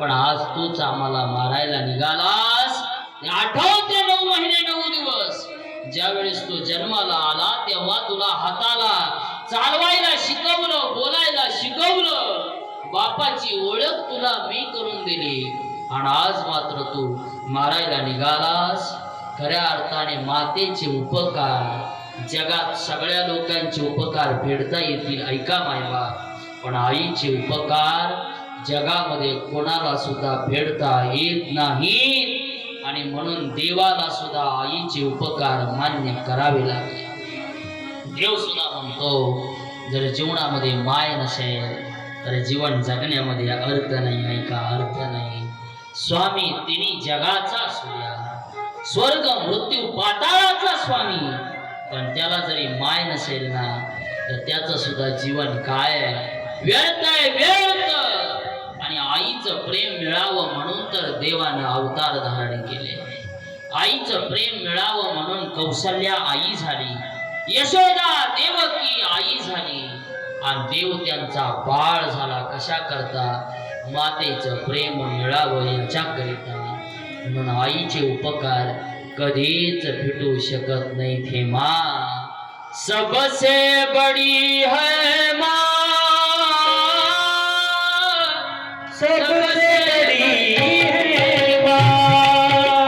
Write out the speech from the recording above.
पण आज तूच आम्हाला मारायला निघालास. आठवते नऊ महिने नऊ दिवस. ज्या वेळेस तू जन्माला आला तेव्हा तुला हाताला चालवायला शिकवलं बोलायला शिकवलं. बापाची ओळख तुला मी करून दिली. आणि आज मात्र तू मारायला निघालास. खऱ्या अर्थाने मातेचे उपकार. जगात सगळ्या लोकांचे उपकार फेडता येतील ऐका मायबा. पण आईचे उपकार जगामध्ये कोणाला सुद्धा फेडता येत नाही. आणि म्हणून देवाला सुद्धा आईचे उपकार मान्य करावे लागले. देव सुद्धा म्हणतो जर जीवनामध्ये माय नसेल तर जीवन जगण्यामध्ये अर्थ नाही ऐका अर्थ नाही. स्वामी तिने जगाचा सूर्या स्वर्ग मृत्यू पाताळाचा स्वामी. पण त्याला जरी माय नसेल ना तर त्याचं सुद्धा जीवन काय आहे? व्यर्थ आहे व्यर्थ! आईचं प्रेम मिळावं म्हणून तर देवानं अवतार धारण केले. आईचं प्रेम मिळावं म्हणून कौशल्या आई झाली. यशोदा देवकी आई झाली. आणि देव त्यांचा बाळ झाला. कशा करता? मातेचं प्रेम मिळावं याच्याकरिता. म्हणून आईचे उपकार कधीच फिटू शकत नाही थे मा सबसे बडी है मा. सब